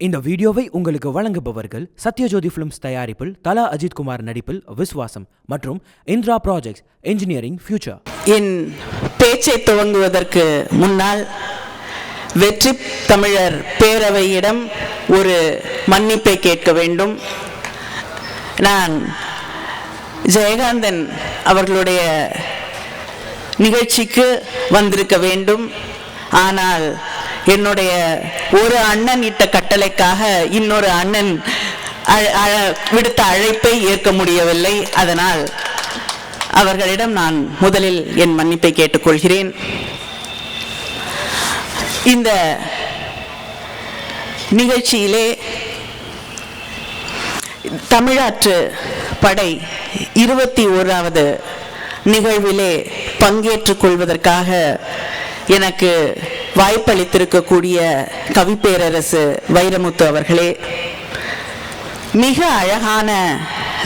இந்த வீடியோவை உங்களுக்கு வழங்குபவர்கள் சத்யஜோதி ஃபிலிம்ஸ் தயாரிப்பில் தலா அஜித் குமார் நடிப்பில் விஸ்வாசம் மற்றும் இந்திரா ப்ராஜெக்ட்ஸ் இன்ஜினியரிங் ஃபியூச்சர் என் பேச்சை துவங்குவதற்கு முன்னால் வெற்றி தமிழர் பேரவையிடம் ஒரு மன்னிப்பை கேட்க வேண்டும். நான் ஜெயகாந்தன் அவர்களுடைய நிகழ்ச்சிக்கு வந்திருக்க வேண்டும். ஆனால் என்னுடைய ஒரு அண்ணன் இட்ட கட்டளைக்காக இன்னொரு அண்ணன் அழ- அழ- விடுத்த அழைப்பை ஏற்க முடியவில்லை. அதனால் அவர்களிடம் நான் முதலில் என் மன்னிப்பை கேட்டுக்கொள்கிறேன். இந்த நிகழ்ச்சியிலே தமிழாற்று படை இருபத்தி ஓராவது நிகழ்விலே பங்கேற்றுக் கொள்வதற்காக எனக்கு வாய்ப்பளித்திருக்கக்கூடிய கவிப்பேரரசு வைரமுத்து அவர்களே மிக அழகான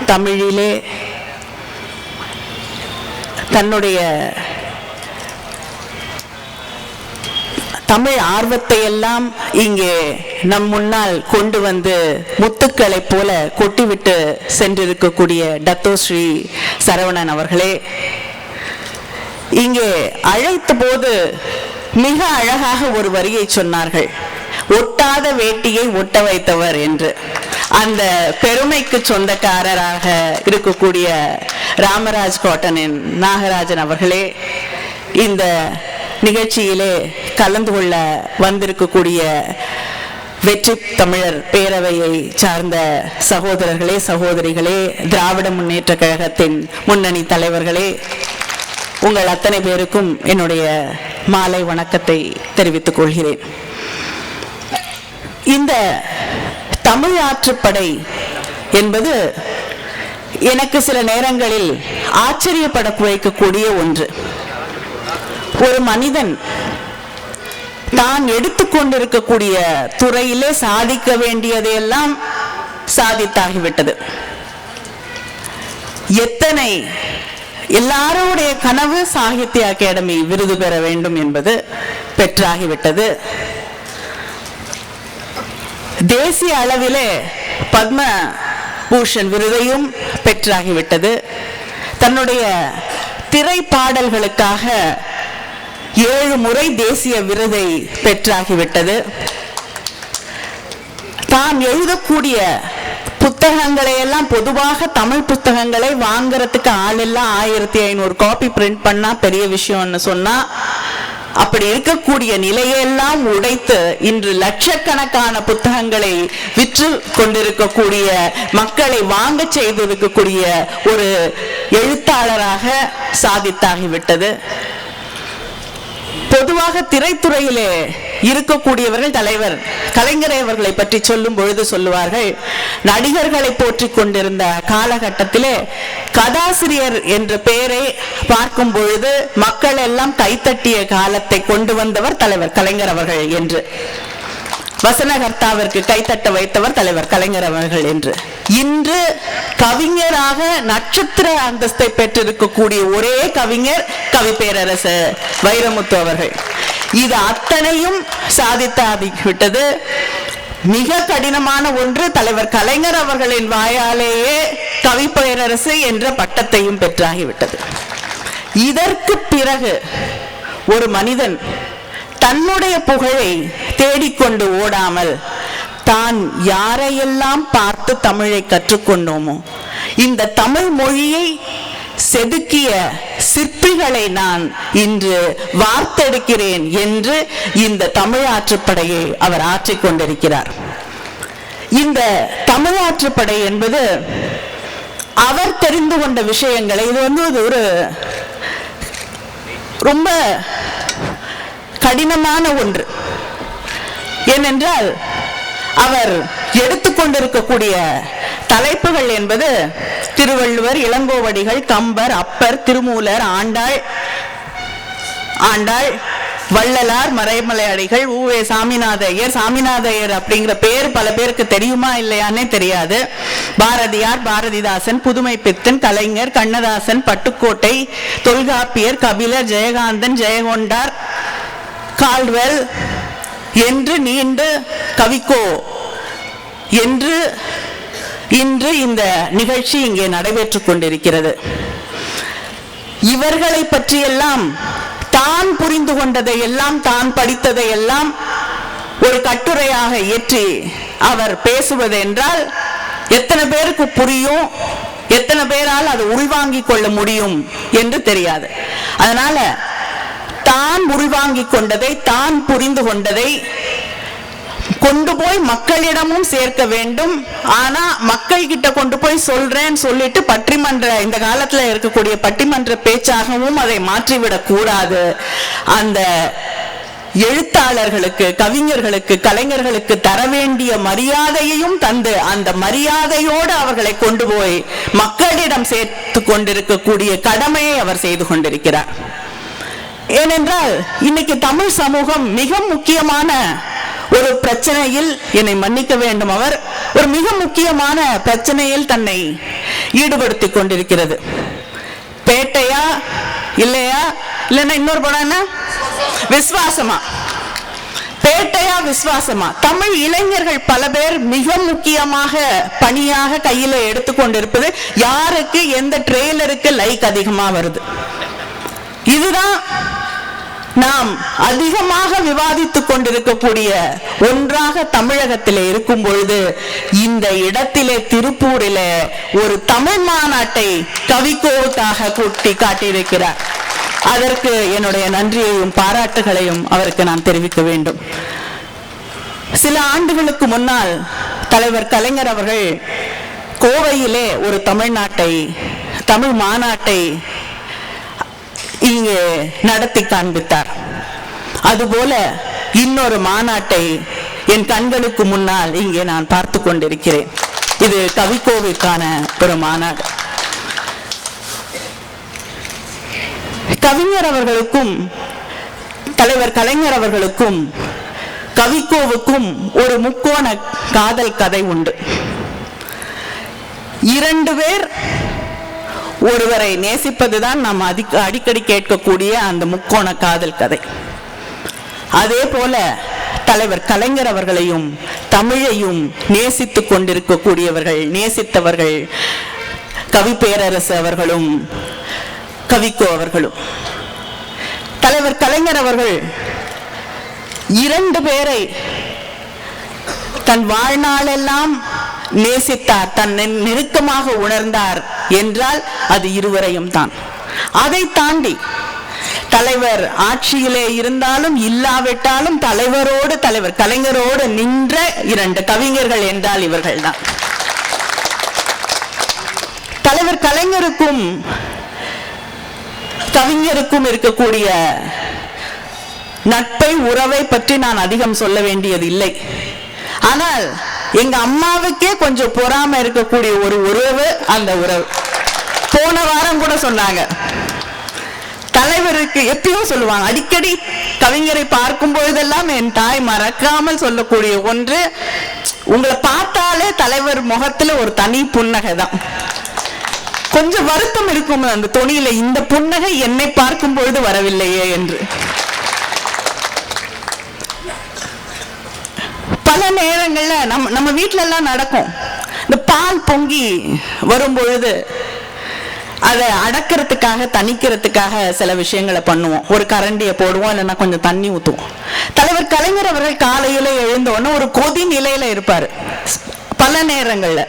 தமிழிலே தன்னுடைய தமிழ் ஆர்வத்தை எல்லாம் இங்கே நம் முன்னால் கொண்டு வந்து முத்துக்களைப் போல கொட்டிவிட்டு சென்றிருக்கக்கூடிய டத்தோ ஸ்ரீ சரவணன் அவர்களே இங்கே அழைத்த போது மிக அழகாக ஒரு வரியை சொன்னார்கள். ஒட்டாத வேட்டியை ஒட்ட வைத்தவர் என்று. அந்த பெருமைக்கு சொந்தக்காரராக இருக்கக்கூடிய ராமராஜ் கோட்டனின் நாகராஜன் அவர்களே இந்த நிகழ்ச்சியிலே கலந்து கொள்ள வந்திருக்கக்கூடிய வெற்றி தமிழர் பேரவையை சார்ந்த சகோதரர்களே சகோதரிகளே திராவிட முன்னேற்ற கழகத்தின் முன்னணி தலைவர்களே உங்கள் அத்தனை பேருக்கும் என்னுடைய மாலை வணக்கத்தை தெரிவித்துக் கொள்கிறேன். இந்த தமிழ் ஆற்றுப்படை என்பது எனக்கு சில நேரங்களில் ஆச்சரியப்பட வைக்கக்கூடிய ஒன்று. ஒரு மனிதன் தான் எடுத்துக்கொண்டிருக்கக்கூடிய துறையிலே சாதிக்க வேண்டியதையெல்லாம் சாதித்தாகிவிட்டது. எத்தனை எல்லாருடைய கனவு சாகித்ய அகாடமி விருது பெற வேண்டும் என்பது பெற்றாகிவிட்டது. தேசிய அளவிலே பத்ம பூஷன் விருதையும் பெற்றாகிவிட்டது. தன்னுடைய திரைப்பாடல்களுக்காக ஏழு முறை தேசிய விருதை பெற்றாகிவிட்டது. தான் எழுதக்கூடிய புத்தகங்களை எல்லாம் பொதுவாக தமிழ் புத்தகங்களை வாங்குறதுக்கு ஆள் எல்லாம் ஆயிரத்தி ஐநூறு காப்பி பிரிண்ட் பண்ணா பெரிய விஷயம்னு சொன்னா அப்படி இருக்கக்கூடிய நிலையெல்லாம் உடைத்து இன்று லட்சக்கணக்கான புத்தகங்களை விற்று கொண்டிருக்கக்கூடிய மக்களை வாங்க செய்திருக்கக்கூடிய ஒரு எழுத்தாளராக சாதித்தாகிவிட்டது. பொதுவாக திரைத்துறையிலே இருக்கக்கூடியவர்கள் தலைவர். கலைஞரை அவர்களை பற்றி சொல்லும் பொழுது சொல்லுவார்கள் நடிகர்களை போற்றிக் கொண்டிருந்த காலகட்டத்திலே கதாசிரியர் என்ற பெயரை பார்க்கும் பொழுது மக்கள் எல்லாம் கைத்தட்டிய காலத்தை கொண்டு வந்தவர் தலைவர் கலைஞர் அவர்கள் என்று. வசனகர்த்தாவிற்கு கைத்தட்ட வைத்தவர் தலைவர் கலைஞர் அவர்கள் என்று. இன்று கவிஞராக நட்சத்திர அந்தஸ்தை பெற்றிருக்கக்கூடிய ஒரே கவிஞர் கவி பேரரசு வைரமுத்து அவர்கள். இது அத்தனையும் சாதித்தாகிவிட்டது. மிக கடினமான ஒன்று தலைவர் கலைஞர் அவர்களின் வாயாலேயே கவி பேரரசு என்ற பட்டத்தையும் பெற்றாகிவிட்டது. இதற்கு பிறகு ஒரு மனிதன் தன்னுடைய புகழை தேடிக்கொண்டு ஓடாமல் தான் யாரையெல்லாம் பார்த்து தமிழை கற்றுக்கொண்டோமோ இந்த தமிழ் மொழியை செதுக்கிய சிற்பிகளை நான் இன்று வார்த்தெடுக்கிறேன் என்று இந்த தமிழ் ஆற்றுப்படையை அவர் ஆற்றிக்கொண்டிருக்கிறார் இந்த தமிழாற்றுப்படை என்பது அவர் தெரிந்து கொண்ட விஷயங்களை இது வந்து ஒரு ரொம்ப கடினமான ஒன்று. ஏனென்றால் அவர் எடுத்துக்கொண்டிருக்கக்கூடிய தலைப்புகள் என்பது திருவள்ளுவர் இளங்கோவடிகள் கம்பர் அப்பர் திருமூலர் ஆண்டாள் ஆண்டாள் வள்ளலார் மறைமலையடிகள் ஊவே சாமிநாத ஐயர் சாமிநாத ஐயர் அப்படிங்கிற பேர் பல பேருக்கு தெரியுமா இல்லையானே தெரியாது. பாரதியார் பாரதிதாசன் புதுமை பித்தன் கலைஞர் கண்ணதாசன் பட்டுக்கோட்டை தொல்காப்பியர் கபிலர் ஜெயகாந்தன் ஜெயகொண்டார் கால்வெல் என்று நீண்டு கவிக்கோ என்று இன்று இந்த நிகழ்ச்சி இங்கே நடைபெற்றுக் கொண்டிருக்கிறது. இவர்களை பற்றியெல்லாம் தான் புரிந்து கொண்டதை எல்லாம் தான் படித்ததை எல்லாம் ஒரு கட்டுரையாக ஏற்றி அவர் பேசுவது என்றால் எத்தனை பேருக்கு புரியும் எத்தனை பேரால் அது உள்வாங்கிக் கொள்ள முடியும் என்று தெரியாது. அதனால தான் உள்வாங்கிக் கொண்டதை தான் புரிந்து கொண்டதை கொண்டு போய் மக்களிடமும் சேர்க்க வேண்டும். ஆனா மக்கள் கிட்ட கொண்டு போய் சொல்றேன்னு சொல்லிட்டு பட்டிமன்ற இந்த காலத்துல இருக்கக்கூடிய பட்டிமன்ற பேச்சாகவும் அதை மாற்றிவிடக் கூடாது. அந்த எழுத்தாளர்களுக்கு கவிஞர்களுக்கு கலைஞர்களுக்கு தர வேண்டிய மரியாதையையும் தந்து அந்த மரியாதையோடு அவர்களை கொண்டு போய் மக்களிடம் சேர்த்து கொண்டிருக்கக்கூடிய கடமையை அவர் செய்து கொண்டிருக்கிறார். ஏனென்றால் இன்னைக்கு தமிழ் சமூகம் மிக முக்கியமான ஒரு பிரச்சனையில் என்னை மன்னிக்க வேண்டும் அவர். ஒரு மிக முக்கியமான பிரச்சனையில் தன்னை ஈடுபடுத்திக் கொண்டிருக்கிறது. பேட்டையா இல்லையா? இல்லைன்னா இன்னொரு படம் என்ன? விஸ்வாசமா. பேட்டையா விசுவாசமா தமிழ் இளைஞர்கள் பல பேர் மிக முக்கியமாக பணியாக கையில எடுத்துக்கொண்டிருப்பது யாருக்கு எந்த ட்ரெய்லருக்கு லைக் அதிகமா வருது. இதுதான் நாம் அதிகமாக விவாதித்துக் கொண்டிருக்கக்கூடிய ஒன்றாக தமிழகத்திலே இருக்கும் பொழுது இந்த இடத்திலே திருப்பூரிலே ஒரு தமிழ் மாநாட்டை கவிக்கோவுக்காக கூட்டி காட்டியிருக்கிறார். அதற்கு என்னுடைய நன்றியையும் பாராட்டுகளையும் அவருக்கு நான் தெரிவிக்க வேண்டும். சில ஆண்டுகளுக்கு முன்னால் தலைவர் கலைஞர் அவர்கள் கோவையிலே ஒரு தமிழ்நாட்டை தமிழ் மாநாட்டை இங்கே நடத்தி காண்பித்தார். அதுபோல இன்னொரு மாநாட்டை என் கண்களுக்கு முன்னால் இங்கே நான் பார்த்து கொண்டிருக்கிறேன். இது கவிக்கோவிற்கான ஒரு மாநாடு. கவிஞர் அவர்களுக்கும் தலைவர் கலைஞர் அவர்களுக்கும் கவிக்கோவுக்கும் ஒரு முக்கோண காதல் கதை உண்டு. இரண்டு பேர் ஒருவரை நேசிப்பதுதான் நாம் அதிக அடிக்கடி கேட்கக்கூடிய அந்த முக்கோண காதல் கதை. அதே போல தலைவர் கலைஞர் அவர்களையும் தமிழையும் நேசித்துக் கொண்டிருக்கக்கூடியவர்கள் நேசித்தவர்கள் கவி பேரரசு அவர்களும் கவிக்கோ அவர்களும். தலைவர் கலைஞர் அவர்கள் இரண்டு பேரை தன் வாழ்நாளெல்லாம் நேசித்தார் தன் நெருக்கமாக உணர்ந்தார். என்றால் அது இருவரையும் தான். அதை தாண்டி தலைவர் ஆட்சியிலே இருந்தாலும் இல்லாவிட்டாலும் தலைவரோடு தலைவர் கலைஞரோடு நின்ற இரண்டு கவிஞர்கள் என்றால் இவர்கள்தான். தலைவர் கலைஞருக்கும் கவிஞருக்கும் இருக்கக்கூடிய நட்பை உறவை பற்றி நான் அதிகம் சொல்ல வேண்டியது இல்லை. ஆனால் எங்க அம்மாவுக்கே கொஞ்சம் பொறாம இருக்கக்கூடிய ஒரு உறவு அந்த உறவு. போன வாரம் கூட சொன்னாங்க. தலைவருக்கு எப்பயும் சொல்லுவாங்க. அடிக்கடி கவிஞரை பார்க்கும் பொழுதெல்லாம் என் தாய் மறக்காமல் சொல்லக்கூடிய ஒன்று உங்களை பார்த்தாலே தலைவர் முகத்துல ஒரு தனி புன்னகை தான். கொஞ்சம் வருத்தம் இருக்கும் அந்த துணியில இந்த புன்னகை என்னை பார்க்கும் பொழுது வரவில்லையே என்று. பல நேரங்கள்ல நம்ம நம்ம வீட்டுல எல்லாம் நடக்கும். இந்த பால் பொங்கி வரும் பொழுது அதை அடக்கிறதுக்காக தணிக்கிறதுக்காக சில விஷயங்களை பண்ணுவோம். ஒரு கரண்டியை போடுவோம் இல்லைன்னா கொஞ்சம் தண்ணி ஊற்றுவோம் தலைவர் கலைஞர் அவர்கள் காலையில எழுந்த உடனே ஒரு கொதி நிலையில இருப்பாரு. பல நேரங்கள்ல.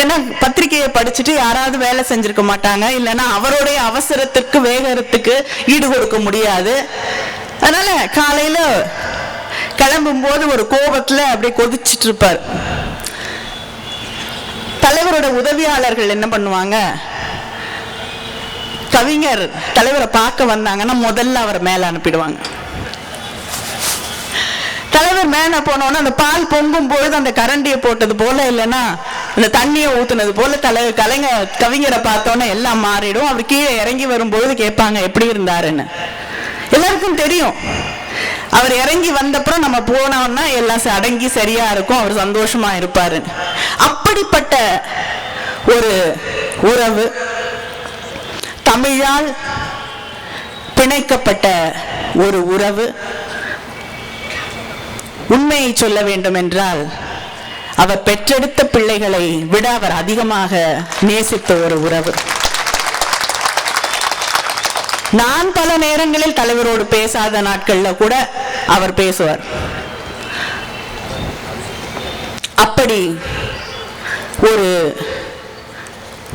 ஏன்னா பத்திரிக்கையை படிச்சுட்டு யாராவது வேலை செஞ்சிருக்க மாட்டாங்க இல்லைன்னா அவருடைய அவசரத்துக்கு வேகத்துக்கு ஈடு கொடுக்க முடியாது. அதனால காலையில கிளம்பும் போது ஒரு கோபத்தில் அப்படியே கொதிச்சிட்டு இருப்பார். தலைவரோட உதவியாளர்கள் என்ன பண்ணுவாங்க? கவிஞர் தலைவரை பார்க்க வந்தாங்கன்னா முதல்ல அவர் மேல அனுப்பிடுவாங்க. தலைவர் மேல போனோன்னா அந்த பால் பொங்கும் பொழுது அந்த கரண்டியை போட்டது போல இல்லைன்னா அந்த தண்ணியை ஊத்துனது போல தலைவர் கலைஞர் கவிஞரை பார்த்தோன்னே எல்லாம் மாறிடும். அவர் கீழே இறங்கி வரும்பொழுது கேட்பாங்க எப்படி இருந்தாருன்னு? எல்லாருக்கும் தெரியும். அவர் இறங்கி வந்தப்புறம் நம்ம போனோம்னா எல்லாம் அடங்கி சரியா இருக்கும் அவர் சந்தோஷமா இருப்பாரு அப்படிப்பட்ட ஒரு உறவு தமிழால் பிணைக்கப்பட்ட ஒரு உறவு. உண்மையை சொல்ல வேண்டும் என்றால் அவர் பெற்றெடுத்த பிள்ளைகளை விட அவர் அதிகமாக நேசித்த ஒரு உறவு. நான் பல நேரங்களில் தலைவரோடு பேசாத நாட்கள்ல கூட அவர் பேசுவார். அப்படி ஒரு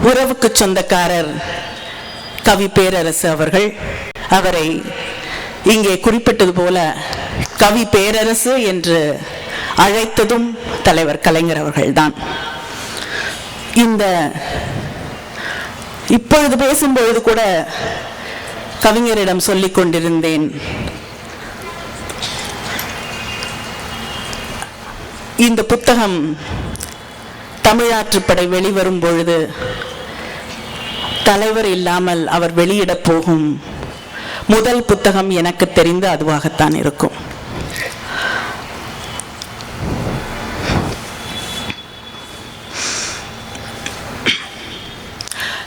உறவுக்கு சொந்தக்காரர் கவி பேரரசு அவர்கள் அவரை இங்கே குறிப்பிட்டது போல கவி பேரரசு என்று அழைத்ததும் தலைவர் கலைஞர் அவர்கள்தான். இந்த இப்பொழுது பேசும்பொழுது கூட கவிஞரிடம் சொல்லிக் கொண்டிருந்தேன். இந்த புத்தகம் தமிழாற்றுப்படை வெளிவரும் பொழுது தலைவர் இல்லாமல் அவர் வெளியிட போகும் முதல் புத்தகம் எனக்கு தெரிந்து அதுவாகத்தான் இருக்கும்.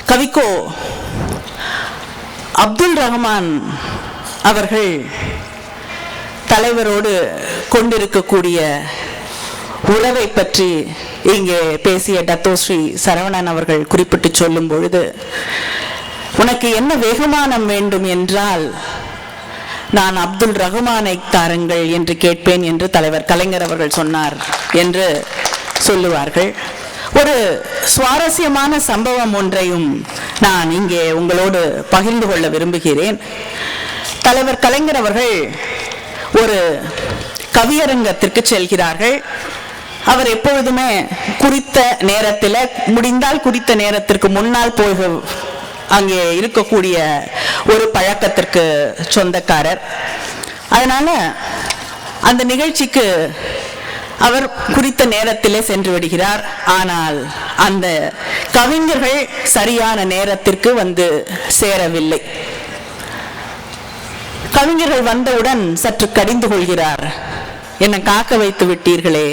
கவிக்கோ அப்துல் ரஹ்மான் அவர்கள் தலைவரோடு கொண்டிருக்கக்கூடிய உறவை பற்றி இங்கே பேசிய டத்தோஸ்ரீ சரவணன் அவர்கள் குறிப்பிட்டு சொல்லும் பொழுது உனக்கு என்ன வெகுமானம் வேண்டும் என்றால் நான் அப்துல் ரஹ்மானை தாருங்கள் என்று கேட்பேன் என்று தலைவர் கலைஞர் அவர்கள் சொன்னார் என்று சொல்லுவார்கள். ஒரு சுவாரஸ்யமான சம்பவம் ஒன்றையும் நான் இங்கே உங்களோடு பகிர்ந்து கொள்ள விரும்புகிறேன். தலைவர் கலைஞர் அவர்கள் ஒரு கவியரங்கத்திற்கு செல்கிறார்கள். அவர் எப்பொழுதுமே குறித்த நேரத்தில் முடிந்தால் குறித்த நேரத்திற்கு முன்னால் போக அங்கே இருக்கக்கூடிய ஒரு பழக்கத்திற்கு சொந்தக்காரர். அதனால அந்த நிகழ்ச்சிக்கு அவர் குறித்த நேரத்திலே சென்று விடுகிறார். ஆனால் அந்த கவிஞர்கள் சரியான நேரத்திற்கு வந்து சேரவில்லை. கவிஞர்கள் வந்தவுடன் சற்று கடிந்து கொள்கிறார். என்னை காக்க வைத்து விட்டீர்களே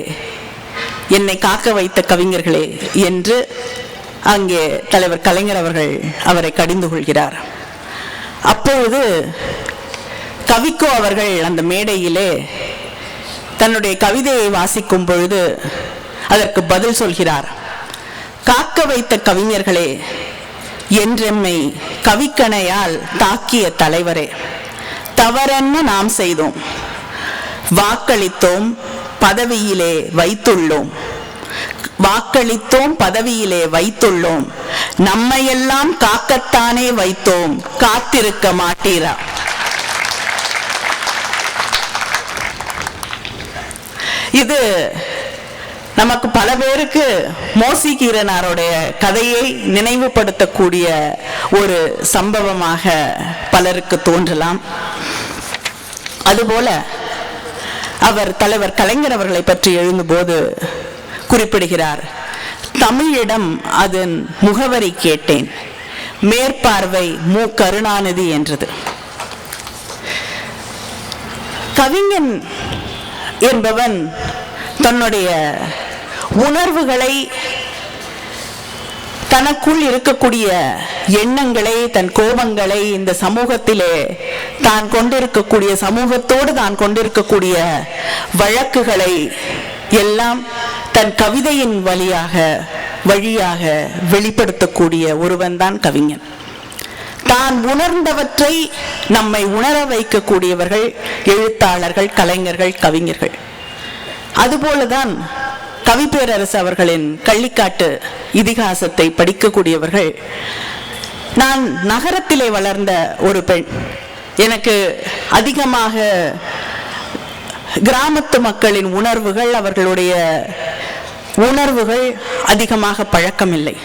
என்னை காக்க வைத்த கவிஞர்களே என்று அங்கே தலைவர் கலைஞர் அவர்கள் அவரை கடிந்து கொள்கிறார். அப்பொழுது கவிக்கோ அவர்கள் அந்த மேடையிலே தன்னுடைய கவிதையை வாசிக்கும் பொழுது அதற்கு பதில் சொல்கிறார். காக்க வைத்த கவிஞர்களே என்றெம்மை கவிக்கணையால் தாக்கிய தலைவரே தவறென்ன நாம் செய்தோம்? வாக்களித்தோம் பதவியிலே வைத்துள்ளோம். வாக்களித்தோம் பதவியிலே வைத்துள்ளோம். நம்மையெல்லாம் காக்கத்தானே வைத்தோம். காத்திருக்க மாட்டீரா? இது நமக்கு பல பேருக்கு மோசி கீரனாருடைய கதையை நினைவுபடுத்தக்கூடிய ஒரு சம்பவமாக பலருக்கு தோன்றலாம். அதுபோல அவர் தலைவர் கலைஞர் அவர்களை பற்றி எழுந்தபோது குறிப்பிடுகிறார் தமிழிடம் அதன் முகவரி கேட்டேன். மேற்பார்வை மு. கருணாநிதி என்றது. கவிஞன் என்பவன் தன்னுடைய உணர்வுகளை தனக்குள் இருக்கக்கூடிய எண்ணங்களை தன் கோபங்களை இந்த சமூகத்திலே தான் கொண்டிருக்கக்கூடிய சமூகத்தோடு தான் கொண்டிருக்கக்கூடிய வழக்குகளை எல்லாம் தன் கவிதையின் வழியாக வழியாக வெளிப்படுத்தக்கூடிய ஒருவன் தான் கவிஞன். தான் உணர்ந்தவற்றை நம்மை உணர வைக்கக்கூடியவர்கள் எழுத்தாளர்கள் கலைஞர்கள் கவிஞர்கள். அதுபோலதான் கவிப்பேரரசு அவர்களின் கள்ளிக்காட்டு இதிகாசத்தை படிக்கக்கூடியவர்கள். நான் நகரத்திலே வளர்ந்த ஒரு பெண். எனக்கு அதிகமாக கிராமத்து மக்களின் உணர்வுகள் அவர்களுடைய உணர்வுகள் அதிகமாக பழக்கமில்லை.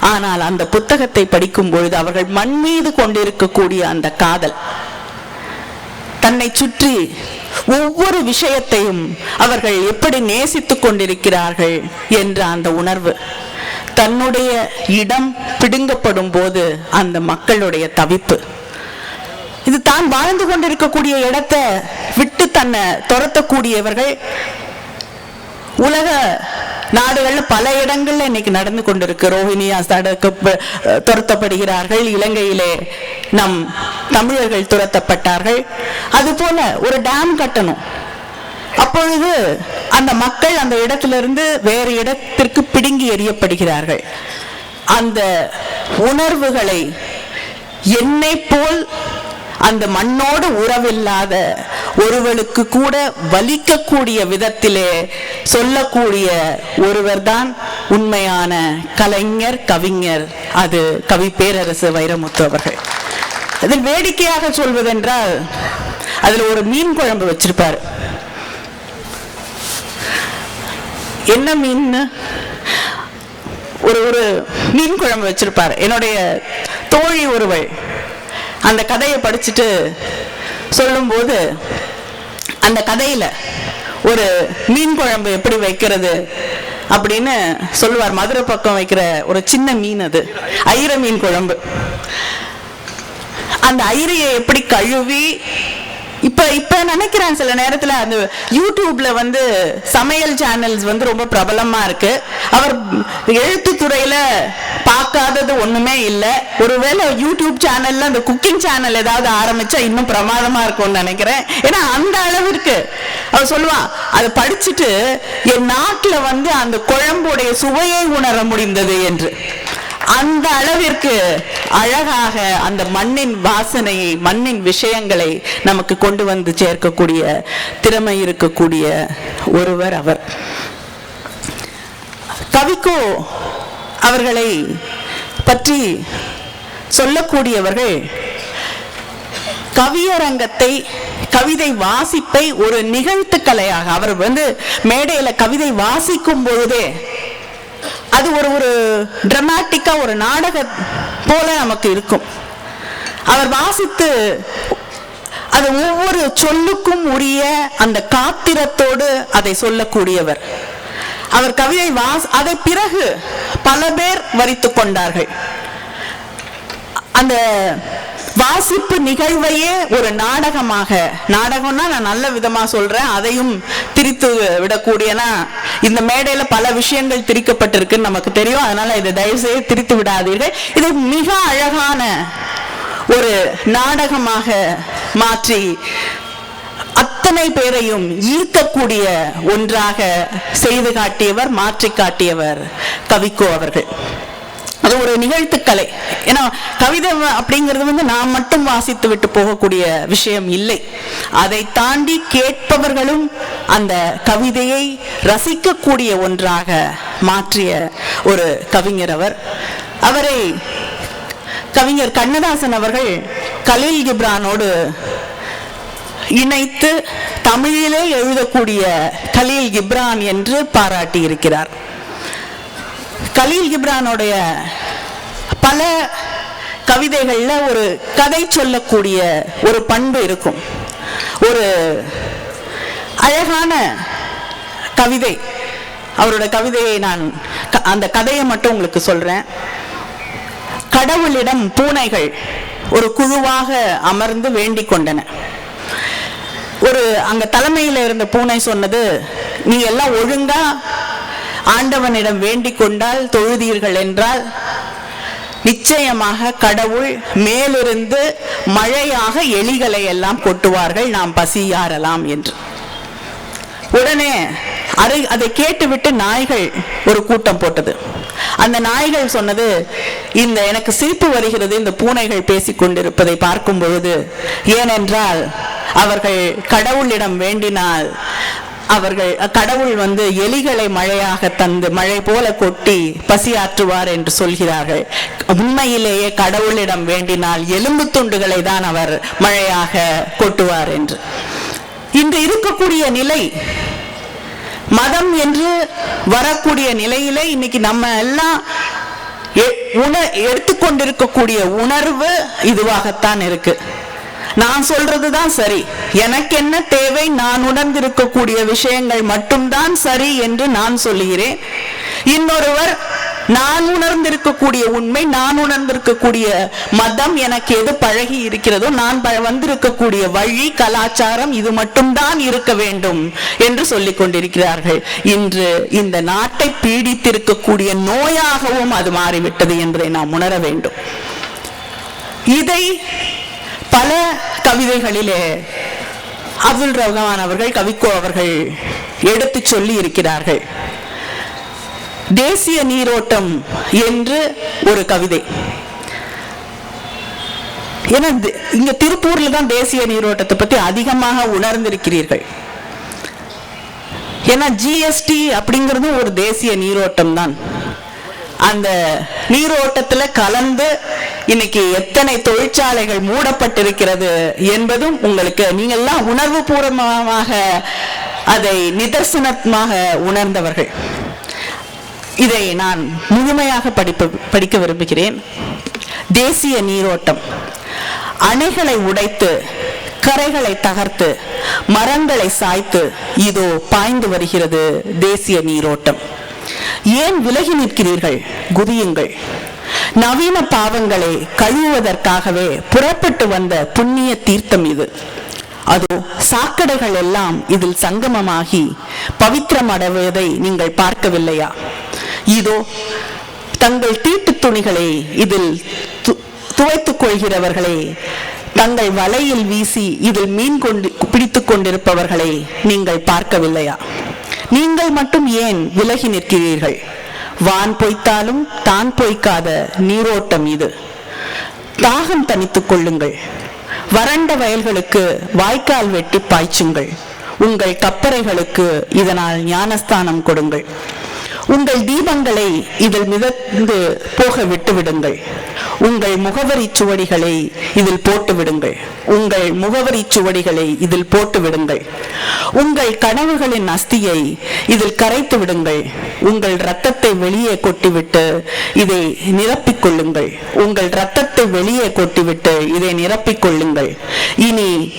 ஆனால் அந்த புத்தகத்தை படிக்கும் பொழுது அவர்கள் மண் மீது கொண்டிருக்கக்கூடிய அந்த காதல் தன்னை சுற்றி ஒவ்வொரு விஷயத்தையும் அவர்கள் எப்படி நேசித்துக் கொண்டிருக்கிறார்கள் என்ற அந்த உணர்வு தன்னுடைய இடம் பிடுங்கப்படும் போது அந்த மக்களுடைய தவிப்பு. இது தான் வாழ்ந்து கொண்டிருக்கக்கூடிய இடத்தை விட்டு தன்னை துரத்தக்கூடியவர்கள் உலக நாடுகள்ல பல இடங்கள்ல இன்னைக்கு நடந்து கொண்டிருக்கு. ரோஹிணியா தடுக்க துரத்தப்படுகிறார்கள். இலங்கையிலே நம் தமிழர்கள் துரத்தப்பட்டார்கள். அது போல ஒரு டேம் கட்டணும். அப்பொழுது அந்த மக்கள் அந்த இடத்திலிருந்து வேறு இடத்திற்கு பிடுங்கி எறியப்படுகிறார்கள். அந்த உணர்வுகளை என்னை போல் அந்த மண்ணோடு உறவில்லாத ஒருவனுக்கு கூட வலிக்கக்கூடிய விதத்திலே சொல்லக்கூடிய ஒருவர்தான் உண்மையான கலைஞர் கவிஞர். அது கவி பேரரசு வைரமுத்து அவர்கள். அதில் வேடிக்கையாக சொல்வதென்றால் அதுல ஒரு மீன் குழம்பு வச்சிருப்பாரு. என்ன மீன் ஒரு ஒரு மீன் குழம்பு வச்சிருப்பார். என்னுடைய தோழி ஒருவள். அந்த கதையை படிச்சுட்டு சொல்லும்போது அந்த கதையில ஒரு மீன் குழம்பு எப்படி வைக்கிறது அப்படின்னு சொல்லுவார். மதுரை பக்கம் வைக்கிற ஒரு சின்ன மீன் அது. ஐர மீன் குழம்பு. அந்த ஐரையை எப்படி கழுவி இப்ப இப்ப நினைக்கிறேன் சில நேரத்துல அந்த யூடியூப்ல வந்து சமையல் சேனல்ஸ் வந்து ரொம்ப பிரபலமா இருக்கு. அவர் எழுத்துத்துறையில பார்க்காதது ஒண்ணுமே இல்லை. ஒருவேளை யூடியூப் சேனல்ல அந்த குக்கிங் சேனல் ஏதாவது ஆரம்பிச்சா இன்னும் பிரமாதமா இருக்கும்னு நினைக்கிறேன். ஏன்னா அந்த அளவிற்கு அவர் சொல்லுவான் அதை படிச்சுட்டு என் நாட்டுல வந்து அந்த குழம்புடைய சுவையை உணர முடிந்தது என்று. அந்த அளவிற்கு அழகாக அந்த மண்ணின் வாசனையை மண்ணின் விஷயங்களை நமக்கு கொண்டு வந்து சேர்க்கக்கூடிய திறமை இருக்கக்கூடிய ஒருவர் அவர். கவிக்கோ அவர்களை பற்றி சொல்லக்கூடியவர்கள் கவியரங்கத்தை கவிதை வாசிப்பை ஒரு நிகழ்த்து கலையாக அவர் வந்து மேடையில கவிதை வாசிக்கும் பொழுதே அது ஒரு ஒரு ட்ரமாட்டிக்காக ஒரு நாடக போல நமக்கு இருக்கும். அவர் வாசித்து அது ஒவ்வொரு சொல்லுக்கும் உரிய அந்த காத்திரத்தோடு அதை சொல்லக்கூடியவர். அவர் கவிதை வாஸ் அதை பிறகு பல பேர் வரித்து கொண்டார்கள். அந்த வாசிப்பு நிகழ்வையே ஒரு நாடகமாக. நாடகம்னா நான் நல்ல விதமா சொல்றேன் அதையும் திரித்து விடக்கூடியனா இந்த மேடையில பல விஷயங்கள் திரிக்கப்பட்டிருக்குன்னு நமக்கு தெரியும். அதனால இதை தயவுசெய்து திரித்து விடாதீர்கள். இது மிக அழகான ஒரு நாடகமாக மாற்றி அத்தனை பேரையும் ஈர்க்கக்கூடிய ஒன்றாக செய்து காட்டியவர் மாற்றி காட்டியவர் கவிக்கோ அவர்கள். அது ஒரு நிகழ்த்துக்கலை. ஏன்னா கவிதை அப்படிங்கிறது வந்து நான் மட்டும் வாசித்து விட்டு போகக்கூடிய விஷயம் இல்லை. அதை தாண்டி கேட்பவர்களும் அந்த கவிதையை ரசிக்கக்கூடிய ஒன்றாக மாற்றிய ஒரு கவிஞர் அவர். அவரை கவிஞர் கண்ணதாசன் அவர்கள் கலீல் கிப்ரானோடு இணைத்து தமிழிலே எழுதக்கூடிய கலீல் கிப்ரான் என்று பாராட்டி இருக்கிறார் கலீல் கிப்ரானுடைய பல கவிதைகள்ல ஒரு கதை சொல்லக்கூடிய ஒரு பண்பு இருக்கும். ஒரு அழகான கவிதை. அவரோட கவிதையை நான் க- அந்த கதையை மட்டும் உங்களுக்கு சொல்றேன். கடவுளிடம் பூனைகள் ஒரு குழுவாக அமர்ந்து வேண்டிக் கொண்டன. ஒரு அங்க தலைமையில இருந்த பூனை சொன்னது நீ எல்லாம் ஒழுங்கா ஆண்டவனிடம் வேண்டிக் கொண்டால் தொழுதீர்கள் என்றால் நிச்சயமாக கடவுள் மேலிருந்து மழையாக எலிகளை எல்லாம் கொட்டுவார்கள் நாம் பசியாறலாம் என்று. உடனே அதை அதை கேட்டுவிட்டு நாய்கள் ஒரு கூட்டம் போட்டது. அந்த நாய்கள் சொன்னது இந்த எனக்கு சிரிப்பு வருகிறது இந்த பூனைகள் பேசிக் கொண்டிருப்பதை பார்க்கும் பொழுது ஏனென்றால் அவர்கள் கடவுளிடம் வேண்டினால் அவர்கள் கடவுள் வந்து எலிகளை மழையாக தந்து மழை போல கொட்டி பசியாற்றுவார் என்று சொல்கிறார்கள். உண்மையிலேயே கடவுளிடம் வேண்டினால் எலும்பு துண்டுகளை தான் அவர் மழையாக கொட்டுவார் என்று. இன்று இருக்கக்கூடிய நிலை மதம் என்று வரக்கூடிய நிலையிலே இன்னைக்கு நம்ம எல்லாம் எ- உண எடுத்துக்கொண்டிருக்கக்கூடிய உணர்வு இதுவாகத்தான் இருக்கு. நான் சொல்றதுதான் சரி. எனக்கு என்ன தேவை? நான் உணர்ந்திருக்கக்கூடிய விஷயங்கள் மட்டும்தான் சரி என்று நான் சொல்லுகிறேன். இன்னொருவர் நான் உணர்ந்திருக்கக்கூடிய உண்மை நான் உணர்ந்திருக்கக்கூடிய மதம் எனக்கு எது பழகி இருக்கிறதோ நான் வந்திருக்கக்கூடிய வழி கலாச்சாரம் இது மட்டும்தான் இருக்க வேண்டும் என்று சொல்லிக் கொண்டிருக்கிறார்கள். இன்று இந்த நாட்டை பீடித்திருக்கக்கூடிய நோயாகவும் அது மாறிவிட்டது என்பதை நாம் உணர வேண்டும். இதை பல கவிதைகளிலே அப்துல் ரஹ்மான் அவர்கள் கவிக்கோ அவர்கள் எடுத்து சொல்லி இருக்கிறார்கள். தேசிய நீரோட்டம் என்று ஒரு கவிதை. ஏன்னா இங்க திருப்பூர்ல தான் தேசிய நீரோட்டத்தை பத்தி அதிகமாக உணர்ந்திருக்கிறீர்கள். ஏன்னா ஜிஎஸ்டி அப்படிங்கிறது ஒரு தேசிய நீரோட்டம் தான். அந்த நீரோட்டத்துல கலந்து இன்னைக்கு எத்தனை தொழிற்சாலைகள் மூடப்பட்டிருக்கிறது என்பதும் உங்களுக்கு நீங்கள்லாம் உணர்வு பூர்வமாக அதை நிதர்சனமாக உணர்ந்தவர்கள். இதை நான் முழுமையாக படிப்பு படிக்க விரும்புகிறேன். தேசிய நீரோட்டம். அணைகளை உடைத்து கரைகளை தகர்த்து மரங்களை சாய்த்து இதோ பாய்ந்து வருகிறது தேசிய நீரோட்டம். ஏன் விலகி நிற்கிறீர்கள்? குதியுங்கள். நவீன பாவங்களை கழுவுவதற்காகவே புறப்பட்டு வந்த புண்ணிய தீர்த்தம் இது. அதோ சாக்கடைகள் எல்லாம் இதில் சங்கமமாகி பவித்திரமடைவதை நீங்கள் பார்க்கவில்லையா? இதோ தங்கள் தீட்டு துணிகளை இதில் து- துவைத்துக் கொள்கிறவர்களே தங்கள் வலையில் வீசி இதில் மீன் கொண்டு பிடித்துக் கொண்டிருப்பவர்களை நீங்கள் பார்க்கவில்லையா? நீங்கள் மட்டும் ஏன் விலகி நிற்கிறீர்கள்? வான் பொய்த்தாலும் தான் பொய்க்காத நீரோட்டம் இது. தாகம் தனித்துக் கொள்ளுங்கள். வறண்ட வயல்களுக்கு வாய்க்கால் வெட்டி பாய்ச்சுங்கள். உங்கள் கப்பறைகளுக்கு இதனால் ஞானஸ்தானம் கொடுங்கள். உங்கள் தீபங்களை இதில் மிதந்து போக விட்டு விடுங்கள் உங்கள் முகவரி சுவடிகளை இதில் போட்டு விடுங்கள் உங்கள் முகவரி சுவடிகளை இதில் போட்டு விடுங்கள் உங்கள் கனவுகளின் அஸ்தியை இதில் கரைத்து விடுங்கள். உங்கள் இரத்தத்தை வெளியே கொட்டிவிட்டு இதை நிரப்பிக் கொள்ளுங்கள். உங்கள் இரத்தத்தை வெளியே கொட்டிவிட்டு இதை நிரப்பிக் கொள்ளுங்கள். இனி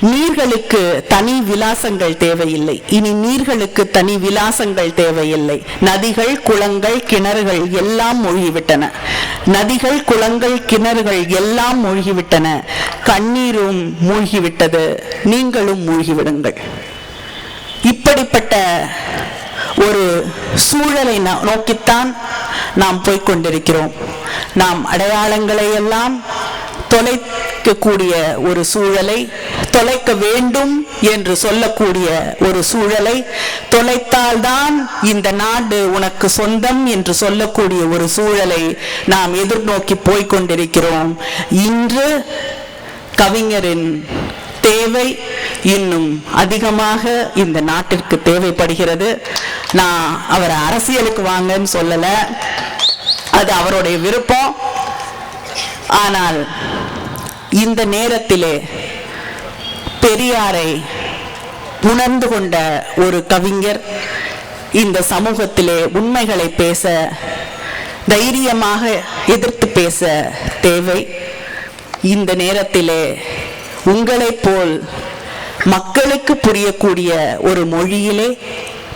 நீர்களுக்கு தனி விலாசங்கள் தேவையில்லை. இனி நீர்களுக்கு தனி விலாசங்கள் தேவையில்லை. நதிகள் குளங்கள் கிணறுகள் எல்லாம் மூழ்கிவிட்டன. நதிகள் குளங்கள் கிணறுகள் எல்லாம் மூழ்கிவிட்டன. கண்ணீரும் மூழ்கிவிட்டது. நீங்களும் மூழ்கிவிடுங்கள். இப்படிப்பட்ட ஒரு சூழலை நோக்கித்தான் நாம் போய்க் கொண்டிருக்கிறோம் நாம் அடையாளங்களை எல்லாம் தொலைக்கக்கூடிய ஒரு சூழலை தொலைக்க வேண்டும் என்று சொல்லக்கூடிய ஒரு சூழலை தொலைத்தால்தான் இந்த நாடு உனக்கு சொந்தம் என்று சொல்லக்கூடிய ஒரு சூழலை நாம் எதிர்நோக்கி போய்க் கொண்டிருக்கிறோம் இன்று கவிஞரின் தேவை இன்னும் அதிகமாக இந்த நாட்டிற்கு தேவைப்படுகிறது. நான் அவரை அரசியலுக்கு வாங்கன்னு சொல்லல. அது அவருடைய விருப்பம். ஆனால் இந்த நேரத்திலே பெரியாரை உணர்ந்து கொண்ட ஒரு கவிஞர் இந்த சமூகத்திலே உண்மைகளை பேச தைரியமாக எதிர்த்து பேச தேவை. இந்த நேரத்திலே உங்களைப் போல் மக்களுக்கு புரியக்கூடிய ஒரு மொழியிலே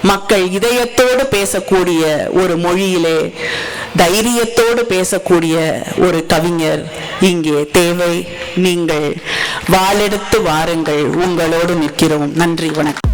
மக்கள் இதயத்தோடு பேசக்கூடிய ஒரு மொழியிலே தைரியத்தோடு பேசக்கூடிய ஒரு கவிஞர் இங்கே தேவை. நீங்கள் வாளெடுத்து வாருங்கள். உங்களோடு நிற்கிறோம். நன்றி வணக்கம்.